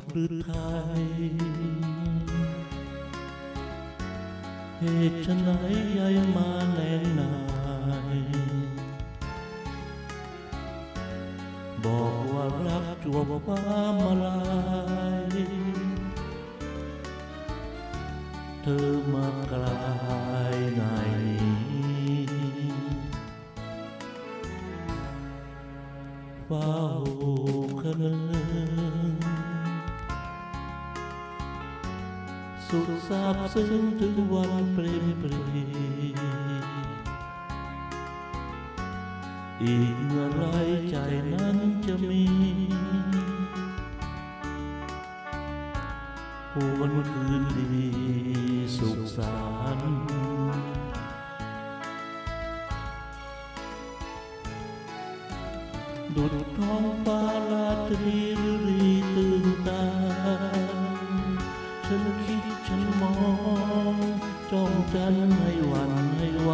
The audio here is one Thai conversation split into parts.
ดหรือไทยเหตุฉไฉนยายมาแนงนาย บอกว่ารักจวบฟ้ามาลายเธอมากลายนายนี้เฝ้าคะเนึง สุขซาบซึ้งถึงวันเปรมปรีอีกเมื่อไรใจนั้นจะมีหวนคืนดีสุขสันต์ดุดท้องฟ้าลาตรีฤรีตื่นตาฉันค จ้องจันให้หวันให้ไหว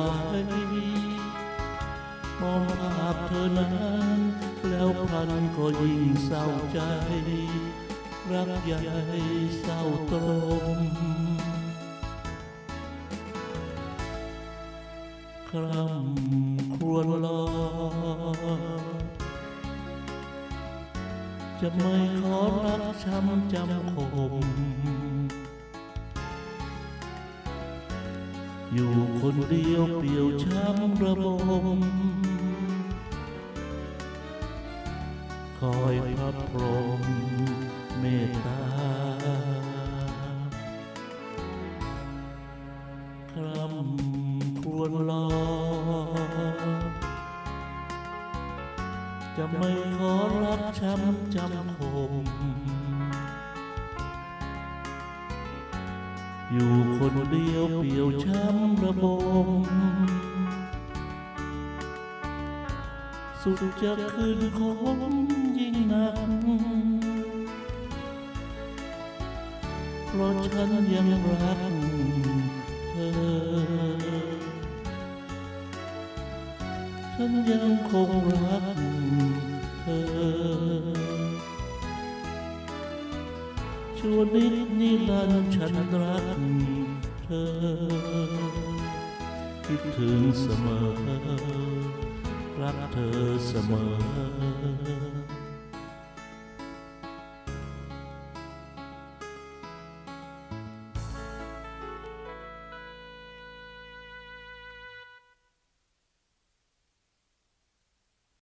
มองภาพเธอนั้น แล้วพันก็ยิ่งเศร้าใจ รักใหญ่เศร้าตรมคร่ำครวญรอจะไม่ขอรักช้ำจำคม อยู่คนเดียวเปลี่ยวช้ำระบม คอยพระพรหมเมตตา คร่ำครวญรอ จะไม่ขอรักช้ำจำคม อยู่คนเดียวเปลี่ยวช้ำระบม สุดจะคืนคมยิ่งหนัก เพราะฉันยังรักเธอ ฉันยังคงรักเธอ ชั่วนิดนิรันดร์ฉันรักเธอ คิดถึงเสมอ รักเธอเสมอ